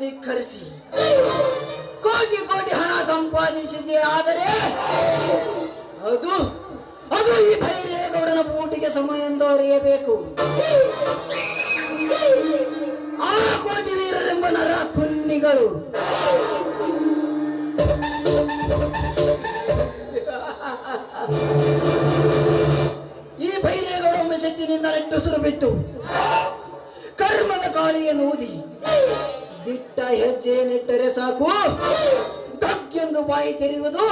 ಧಿಕ್ಕರಿಸಿ, ಕೋಟಿ ಕೋಟಿ ಹಣ ಸಂಪಾದಿಸಿದ್ದೆ ಆದರೆ ಅದು ಅದು ಈ ಭೈರೇಗೌಡನ ಬೂಟಿಗೆ ಸಮ ಎಂದು ಅರಿಯಬೇಕು. ಆ ಕೋಟಿ ವೀರರೆಂಬ ನರ ಕುನ್ನಿಗಳು. ಈ ಭೈರೇಗೌಡ ಒಮ್ಮೆ ಶಕ್ತಿನಿಂದ ನೆಟ್ಟುಸಿರು ಬಿಟ್ಟು ಕಾಳಿಯನ್ನು ಊದಿ. ದಿಟ್ಟ ಹೆಜ್ಜೆ ನೆಟ್ಟರೆ ಸಾಕು. ಎಂದು ಬಾಯಿ ತೆರೆಯುವುದು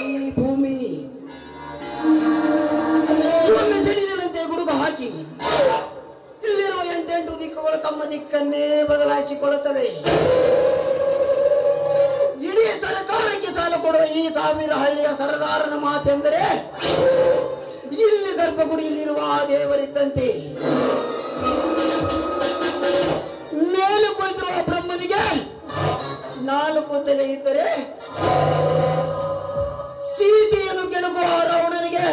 ಈ ಭೂಮಿ. ಸಿಡಿಲಿನಂತೆ ಗುಡುಗು ಹಾಕಿ. ಇಲ್ಲಿರುವ ಎಂಟೆಂಟು ದಿಕ್ಕುಗಳು ತಮ್ಮ ದಿಕ್ಕನ್ನೇ ಬದಲಾಯಿಸಿಕೊಳ್ಳುತ್ತವೆ. ಇಡೀ ಸರ್ಕಾರಕ್ಕೆ ಸಾಲ ಕೊಡುವ ಈ ಸಾವಿರ ಹಳ್ಳಿಯ ಸರದಾರನ ಮಾತೆಂದರೆ, ಇಲ್ಲಿ ಗರ್ಭಗುಡಿಯಲ್ಲಿರುವ ಆ ದೇವರಿದ್ದಂತೆ. ಮೇಲೆ ಕುಳಿತಿರುವ ಬ್ರಹ್ಮನಿಗೆ ನಾಲ್ಕು ತಲೆ ಇದ್ದರೆ ಸೀತೆಯನ್ನು ಕೆಣಕುವ ರಾವಣನಿಗೆ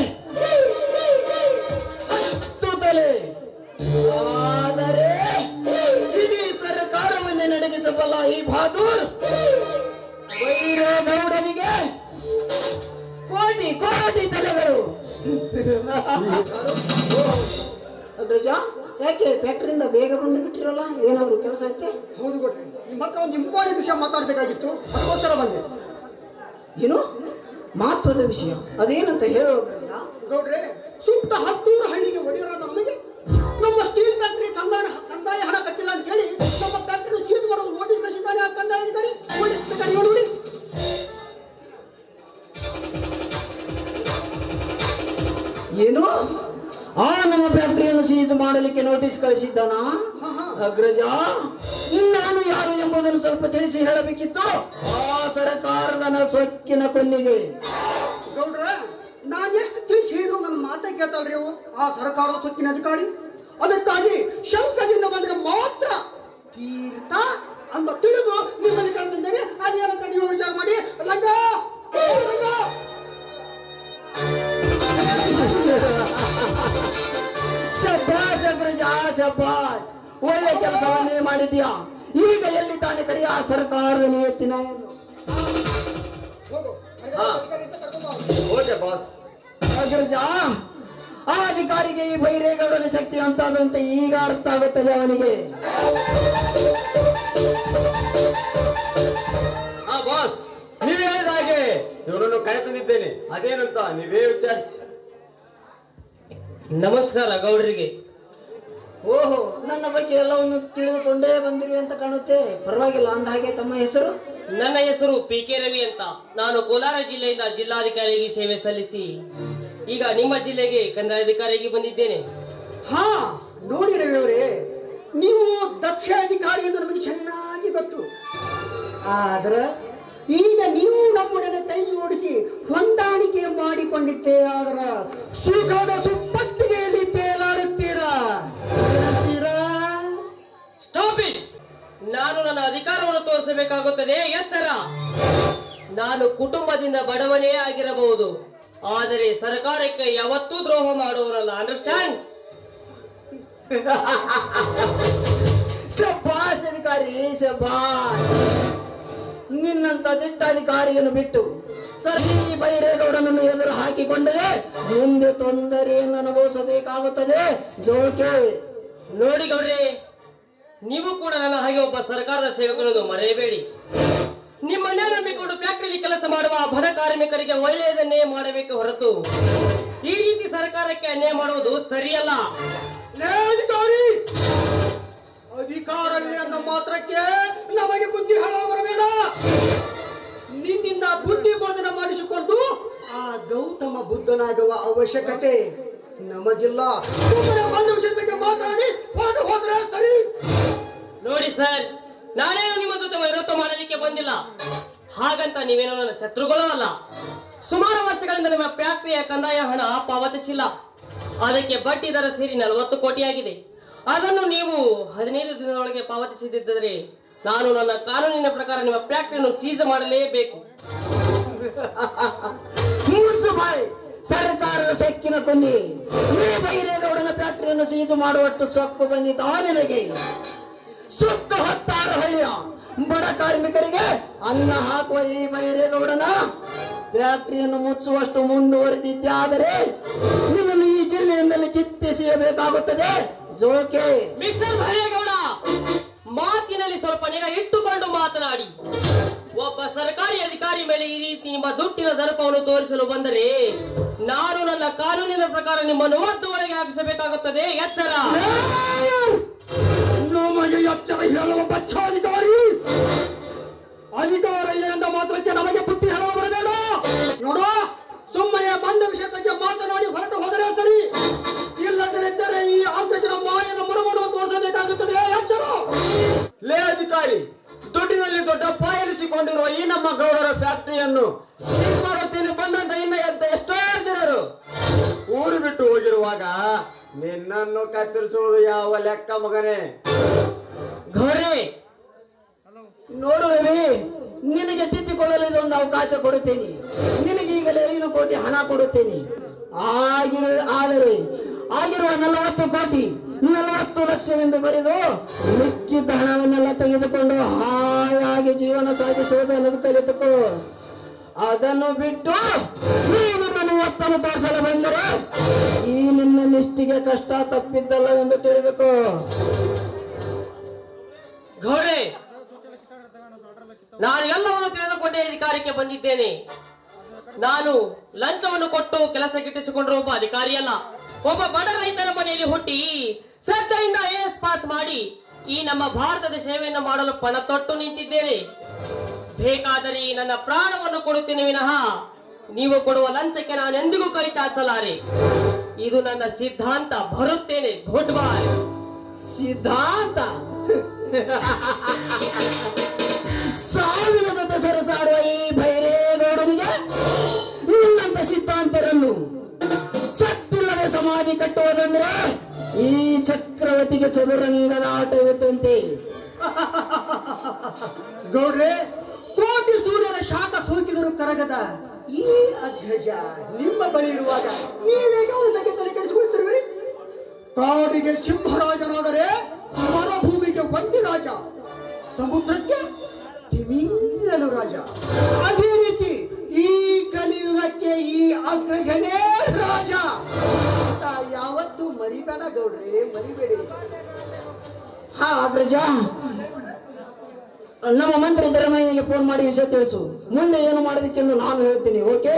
ಹತ್ತು ತಲೆ. ಆದರೆ ಇಡೀ ಸರ್ಕಾರವನ್ನೇ ನಡಗಿಸಬಲ್ಲ ಈ ಬಹಾದೂರ್ ವೈರಗೌಡನಿಗೆ ಕೋಟಿ ಕೋಟಿ ತಲೆಗಳು. ಅಗ್ರಜ ಯಾಕೆ ಫ್ಯಾಕ್ಟ್ರಿಯಿಂದ ಬೇಗ ಬಂದು ಬಿಟ್ಟಿರಲ್ಲ? ಏನಾದರೂ ಕೆಲಸ ಐತೆ? ಹೌದು ಕೊಟ್ರಿ. ನಿಮ್ಮ ಹತ್ರ ಒಂದು ಇಂಪಾರ್ಟೆಂಟ್ ವಿಷಯ ಮಾತಾಡಬೇಕಾಗಿತ್ತು. ಅದಕ್ಕೋಸ್ಕರ ಬಂದೆ. ಏನು? ಮಹತ್ವದ ವಿಷಯ. ಅದೇನಂತ ಹೇಳೋ ಅಗ್ರಜ ಗೌಡ್ರೆ ಸುತ್ತ ಮಾಡಲಿಕ್ಕೆ ನೋಟಿಸ್ ಕಳಿಸಿದ್ದಾನ. ಅಗ್ರಜ ನಾನು ಯಾರು ಎಂಬುದನ್ನು ಸ್ವಲ್ಪ ತಿಳಿಸಿ ಹೇಳಬೇಕಿತ್ತು. ಆ ಸರಕಾರದ ಸೊಕ್ಕಿನ ಕೊನ್ನಿಗೆ ಗೌಡ್ರ ನಾನು ಎಷ್ಟು ತಿಳಿಸಿ ಹೇಳಿದ್ರು ನನ್ನ ಮಾತೇ ಕೇಳ್ತಾಳ್ರಿ ಅವು? ಆ ಸರ್ಕಾರದ ಸೊಕ್ಕಿನ ಅಧಿಕಾರಿ? ಅದಕ್ಕಾಗಿ ಶಂಕದಿಂದ ಬಂದ್ರೆ ಮಾತ್ರ ತೀರ್ಥ ಅಂತ ತಿಳಿದು ನಿಮ್ಮಲ್ಲಿ ಕಳೆದಿದ್ದೇನೆ ಅದೇನಂತ ನೀವು ವಿಚಾರ ಮಾಡಿ? ಲಂಗ ಲಂಗ. ಶಬಾಸ್ ಒಳ್ಳೆ ಕೆಲಸವನ್ನೇ ಮಾಡಿದ್ಯಾ? ಈಗ ಎಲ್ಲಿ ತಾನೆ ಕರೆಯ ಸರ್ಕಾರ ಸರ್ಕಾರದ ನಿಯತ್ತಿನ? ಆ ಅಧಿಕಾರಿಗೆ ಈ ಬೈರೇಗೌಡನ ಶಕ್ತಿ ಅಂತಾದಂತೆ ಈಗ ಅರ್ಥ ಆಗುತ್ತದೆ ಅವನಿಗೆ. ಆ ಬಾಸ್. ನೀವ್ ಹೇಳಿದ ಹಾಗೆ. ಇವರನ್ನು ಕರೆ ತಂದಿದ್ದೇನೆ ಅದೇನಂತ ನೀವೇ ವಿಚಾರಿಸಿ. ನಮಸ್ಕಾರ ಗೌಡ್ರಿಗೆ. ಓಹೋ ನನ್ನ ಬಗ್ಗೆ ಎಲ್ಲವನ್ನು ತಿಳಿದುಕೊಂಡೇ ಬಂದಿರುವೆ ಅಂತ ಕಾಣುತ್ತೆ. ಪರವಾಗಿಲ್ಲ ಅಂದ ಹಾಗೆ ತಮ್ಮ ಹೆಸರು? ನನ್ನ ಹೆಸರು ಪಿ ಕೆ ರವಿ ಅಂತ. ನಾನು ಕೋಲಾರ ಜಿಲ್ಲೆಯಿಂದ ಜಿಲ್ಲಾಧಿಕಾರಿಗೆ ಸೇವೆ ಸಲ್ಲಿಸಿ ಈಗ ನಿಮ್ಮ ಜಿಲ್ಲೆಗೆ ಕಂದಾಯಾಧಿಕಾರಿಗೆ ಬಂದಿದ್ದೇನೆ. ಹಾ ನೋಡಿ ರವಿ ಅವರೇ ನೀವು ದಕ್ಷ ಅಧಿಕಾರಿ ಅಂತ ನಮಗೆ ಚೆನ್ನಾಗಿ ಗೊತ್ತು. ಆದ್ರೆ ಈಗ ನೀವು ನಮ್ಮೊಡನೆ ಕೈ ಜೋಡಿಸಿ ಹೊಂದಾಣಿಕೆ ಮಾಡಿಕೊಂಡಿದ್ದೆ ಆದ್ರ ಸುಖದ ಸುಪ್ಪತ್ತಿಗೆಯಲ್ಲಿ ಸ್ಟಾಪ್! ನಾನು ನನ್ನ ಅಧಿಕಾರವನ್ನು ತೋರಿಸಬೇಕಾಗುತ್ತದೆ, ಎತ್ತರ! ನಾನು ಕುಟುಂಬದಿಂದ ಬಡವನೇ ಆಗಿರಬಹುದು, ಆದರೆ ಸರ್ಕಾರಕ್ಕೆ ಯಾವತ್ತೂ ದ್ರೋಹ ಮಾಡುವನಲ್ಲ ಅಂಡರ್ಸ್ಟ್ಯಾಂಡ್ ಸಭಾಷ್ ಅಧಿಕಾರಿ ಶಬಾಸ್ ನಿನ್ನಂತ ದಿಟ್ಟ ಅಧಿಕಾರಿಯನ್ನು ಬಿಟ್ಟು ಸರಿ ಬೈರೇಗೌಡನನ್ನು ಎದುರು ಹಾಕಿಕೊಂಡರೆ ಮುಂದೆ ತೊಂದರೆಯನ್ನು ಅನುಭವಿಸಬೇಕಾಗುತ್ತದೆ ಜೋಕೆ! ನೋಡಿ ಗೌಡ್ರೆ ನೀವು ಕೂಡ ನನ್ನ ಹಾಗೆ ಒಬ್ಬ ಸರ್ಕಾರದ ಸೇವಕನನ್ನು ಮರೆಯಬೇಡಿ. ನಿಮ್ಮನ್ನೇ ನಂಬಿಕೊಂಡು ಫ್ಯಾಕ್ಟರಿಯಲ್ಲಿ ಕೆಲಸ ಮಾಡುವ ಬಡ ಕಾರ್ಮಿಕರಿಗೆ ಒಳ್ಳೆಯದನ್ನೇ ಮಾಡಬೇಕು ಹೊರತು ಈ ರೀತಿ ಸರ್ಕಾರಕ್ಕೆ ಅನ್ಯಾಯ ಮಾಡುವುದು ಸರಿಯಲ್ಲ. ಅಧಿಕಾರಿ ಅಂದ ಮಾತ್ರಕ್ಕೆ ನಮಗೆ ಬುದ್ಧಿ ಹೇಳೋ ಬರಬೇಡ ನಿನ್ನಿಂದ ಬುದ್ಧಿ ಬೋಧನೆ ಮಾಡಿಸಿಕೊಂಡು ಆ ಗೌತಮ ಬುದ್ಧನಾಗುವ ಅವಶ್ಯಕತೆ ನಮಗಿಲ್ಲ. ಮಾತಾಡಿ ಹೊರಟು ಹೋದ್ರೆ ಸರಿ. ನೋಡಿ ಸರ್, ನಾನೇನು ನಿಮ್ಮ ಜೊತೆ ವೈರತ್ವ ಮಾಡಲಿಕ್ಕೆ ಬಂದಿಲ್ಲ. ಹಾಗಂತ ನೀವೇನೋ ನನ್ನ ಶತ್ರುಗಳು ಅಲ್ಲ. ಸುಮಾರು ವರ್ಷಗಳಿಂದ ನಿಮ್ಮ ಫ್ಯಾಕ್ಟರಿಯ ಕಂದಾಯ ಹಣ ಪಾವತಿಸಿಲ್ಲ. ಅದಕ್ಕೆ ಬಡ್ಡಿ ದರ ಸೇರಿ ನಲವತ್ತು ಕೋಟಿ ಆಗಿದೆ ಅದನ್ನು ನೀವು ಹದಿನೈದು ದಿನದೊಳಗೆ ಪಾವತಿಸದಿದ್ದರೆ ನಾನು ನನ್ನ ಕಾನೂನಿನ ಪ್ರಕಾರ ನಿಮ್ಮ ಫ್ಯಾಕ್ಟರಿಯನ್ನು ಸೀಸ್ ಮಾಡಲೇಬೇಕು. ಸರ್ಕಾರದ ಸೊಕ್ಕಿನ ಕೊನ್ನಿ ಈ ಬೈರೇಗೌಡನ ಫ್ಯಾಕ್ಟರಿಯನ್ನು ಸೀಜು ಮಾಡುವಷ್ಟು ಸೊಕ್ಕು ಬಂದಿದ್ದ ನಿನಗೆ? ಸುತ್ತ ಹತ್ತಾರು ಹಳ್ಳಿಯ ಬಡ ಕಾರ್ಮಿಕರಿಗೆ ಅನ್ನ ಹಾಕುವ ಈ ನೋಡೋಣ. ಫ್ಯಾಕ್ಟರಿಯನ್ನು ಮುಚ್ಚುವಷ್ಟು ಮುಂದುವರೆದಿದ್ದಾದರೆ ನಿಮ್ಮನ್ನು ಈ ಜಿಲ್ಲೆಯಿಂದಲೇ ಕಿತ್ತೆಸೆಯಬೇಕಾಗುತ್ತದೆ ಜೋಕೆ. ಮಿಸ್ಟರ್ ಭೈರೇಗೌಡ ಮಾತಿನಲ್ಲಿ ಸ್ವಲ್ಪ ನಿಗ ಇಟ್ಟುಕೊಂಡು ಮಾತನಾಡಿ. ಒಬ್ಬ ಸರ್ಕಾರಿ ಅಧಿಕಾರಿ ಮೇಲೆ ಈ ರೀತಿ ನಿಮ್ಮ ದುಟ್ಟಿನ ದರ್ಪವನ್ನು ತೋರಿಸಲು ಬಂದರೆ ನಾನು ನನ್ನ ಕಾನೂನಿನ ಪ್ರಕಾರ ನಿಮ್ಮನ್ನು ಒದ್ದು ಒಳಗೆ ಹಾಕಿಸಬೇಕಾಗುತ್ತದೆ. ಎಚ್ಚರ. ನಮಗೆ ಎಚ್ಚರ ಹೇಳುವ ಪಕ್ಷಾಧಿಕಾರಿ. ಅಧಿಕಾರ ಎಂದ ಮಾತ್ರಕ್ಕೆ ನಮಗೆ ಬುದ್ಧಿ ಹೇಳುವ ಬರಬೇಡ. ನೋಡು ಸುಮ್ಮನೆ ಬಂದ ವಿಷಯಕ್ಕೆ ಮಾತನಾಡಿ ಹೊರಟು ಹೋದರೆ ಸರಿ. ಇಲ್ಲದಿದ್ದರೆ ಈ ಅಂಕಜಿನ ಮಾಯದ ಮರುಮಡುವನ್ನು ತೋರಿಸಬೇಕಾಗುತ್ತದೆ. ಎಚ್ಚರ ಲೇ ಅಧಿಕಾರಿ ದುಡ್ಡಿನಲ್ಲಿ ದೊಡ್ಡ ಪಾಯಲಿಸಿಕೊಂಡಿರುವ ಈ ನಮ್ಮ ಗೌಡರ ಫ್ಯಾಕ್ಟರಿಯನ್ನು ಮಾಡುತ್ತೇನೆ ಬಂದಂತ ಇನ್ನ ಎಂತ ಎಷ್ಟೋ ಜನರು. ಊರು ಬಿಟ್ಟು ಹೋಗಿರುವಾಗ ನಿನ್ನನ್ನು ಕತ್ತರಿಸುವುದು ಯಾವ ಲೆಕ್ಕ ಮಗನೇ ಗೌರಿ ನೋಡು ರವಿ ನಿನಗೆ ತಿದ್ದಿಕೊಳ್ಳಲು ಇದೊಂದು ಅವಕಾಶ ಕೊಡುತ್ತೇನೆ ನಿನಗೆ ಈಗಲೇ ಐದು ಕೋಟಿ ಹಣ ಕೊಡುತ್ತೇನೆ ಆಗಿರು ಆದರೆ ಆಗಿರುವ ನಲವತ್ತು ಕೋಟಿ ನಲವತ್ತು ಲಕ್ಷವೆಂದು ಬರೆದು ಮಿಕ್ಕಿದ್ದ ಹಣವನ್ನೆಲ್ಲ ತೆಗೆದುಕೊಂಡು ಹಾಯಾಗಿ ಜೀವನ ಸಾಗಿಸುವುದು ಅನ್ನೋದು ಕಲಿತುಕೋ ಅದನ್ನು ಬಿಟ್ಟು ನೀನು ನನ್ನ ಒತ್ತನ್ನು ತೋರಿಸಲು ಬಂದರೆ? ಈ ನಿನ್ನ ನಿಷ್ಠಿಗೆ ಕಷ್ಟ ತಪ್ಪಿದ್ದಲ್ಲ ಎಂದು ತಿಳಿದುಕೋ ಗೌಡೆ ನಾನು ಎಲ್ಲವನ್ನು ತಿಳಿದುಕೊಂಡೇ ಅಧಿಕಾರಕ್ಕೆ ಬಂದಿದ್ದೇನೆ. ನಾನು ಲಂಚವನ್ನು ಕೊಟ್ಟು ಕೆಲಸ ಗಿಟ್ಟಿಸಿಕೊಂಡ್ರು ಒಬ್ಬ ಅಧಿಕಾರಿಯಲ್ಲ ಒಬ್ಬ ಬಡ ರೈತನ ಮನೆಯಲ್ಲಿ ಹುಟ್ಟಿ ಶ್ರದ್ಧೆಯಿಂದ ಎಸ್ ಪಾಸ್ ಮಾಡಿ ಈ ನಮ್ಮ ಭಾರತದ ಸೇವೆಯನ್ನು ಮಾಡಲು ಪಣ ತೊಟ್ಟು ನಿಂತಿದ್ದೇನೆ. ಬೇಕಾದರೆ ನನ್ನ ಪ್ರಾಣವನ್ನು ಕೊಡುತ್ತೇನೆ ವಿನಃ. ನೀವು ಕೊಡುವ ಲಂಚಕ್ಕೆ ನಾನು ಎಂದಿಗೂ ಕೈ ಚಾಚಲಾರೆ. ಇದು ನನ್ನ ಸಿದ್ಧಾಂತ. ಬರುತ್ತೇನೆ. ಗುಡ್ ಬಾಯ್ ಸಿದ್ಧಾಂತ? ಸಾವಿನ ಜೊತೆ ಸರಸಾಡುವ ಈ ಬೈರೇಗೌಡನಿಗೆ ನಿನ್ನಂತ ಸಿದ್ಧಾಂತರನ್ನು ಸತ್ತಿಲ್ಲದೆ ಸಮಾಧಿ ಕಟ್ಟುವುದಂದ್ರೆ ಈ ಚಕ್ರವರ್ತಿಗೆ ಚದುರಂಗನ ಆಟವಿದ್ದಂತೆ ಗೌಡ್ರೆ, ಕೋಟಿ ಸೂರ್ಯನ ಶಾಖ ಸೋಕಿದರು ಕರಗದ ಈ ಅಗ್ರಜ ನಿಮ್ಮ ಬಳಿ ಇರುವಾಗ ನೀವೇಗ ಅವನ ಬಗ್ಗೆ ತಲೆ ಕೆಡಿಸಿಕೊಳ್ತಿರುವಿರಿ ಕಾಡಿಗೆ ಸಿಂಹರಾಜನಾದರೆ ಮರುಭೂಮಿಗೆ ಒಂಟಿ ರಾಜ, ಸಮುದ್ರಕ್ಕೆ ತಿಮಿಂಗಲು ರಾಜ. ಅದೇ ರೀತಿ ಈ ಕಲಿಯುಗಕ್ಕೆ ಈ ಅಗ್ರಜನೇ ರಾಜ. ಯಾವತ್ತೂ ಮರಿಬೇಡ ಗೌಡ್ರೆ, ಮರಿಬೇಡಿ. ಹಾ ಅಗ್ರಜ ನಮ್ಮ ಮಂತ್ರಿ ಧರ್ಮಯ್ಯನಿಗೆ ಫೋನ್ ಮಾಡಿ ವಿಷಯ ತಿಳಿಸು. ಮುಂದೆ ಏನು ಮಾಡೋದಕ್ಕೆಂದು ನಾನು ಹೇಳ್ತೀನಿ ಓಕೆ